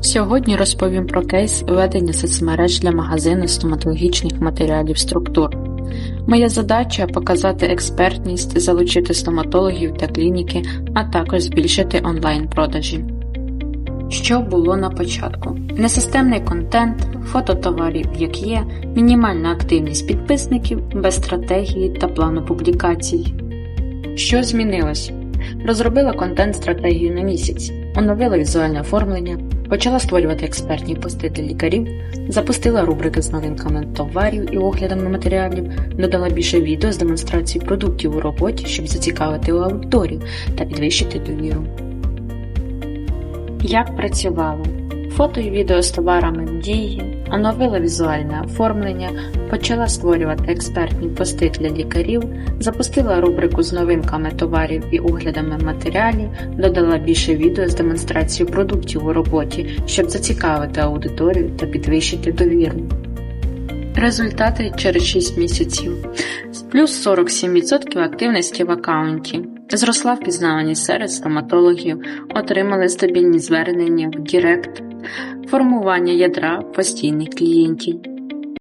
Сьогодні розповім про кейс ведення соцмереж для магазину стоматологічних матеріалів структур. Моя задача показати експертність, залучити стоматологів та клініки, а також збільшити онлайн-продажі. Що було на початку? Несистемний контент, фото товарів як є, мінімальна активність підписників, без стратегії та плану публікацій. Що змінилось? Розробила контент-стратегію на місяць, оновила візуальне оформлення, почала створювати експертні пости для лікарів, запустила рубрики з новинками товарів і оглядами матеріалів, додала більше відео з демонстрації продуктів у роботі, щоб зацікавити аудиторію та підвищити довіру. Як працювала? Фото і відео з товарами дії, оновила візуальне оформлення, почала створювати експертні пости для лікарів, запустила рубрику з новинками товарів і оглядами матеріалів, додала більше відео з демонстрацією продуктів у роботі, щоб зацікавити аудиторію та підвищити довіру. Результати через 6 місяців. Плюс 47% активності в аккаунті. Зросла впізнаваність серед стоматологів, отримали стабільні звернення в Дірект, формування ядра постійних клієнтів.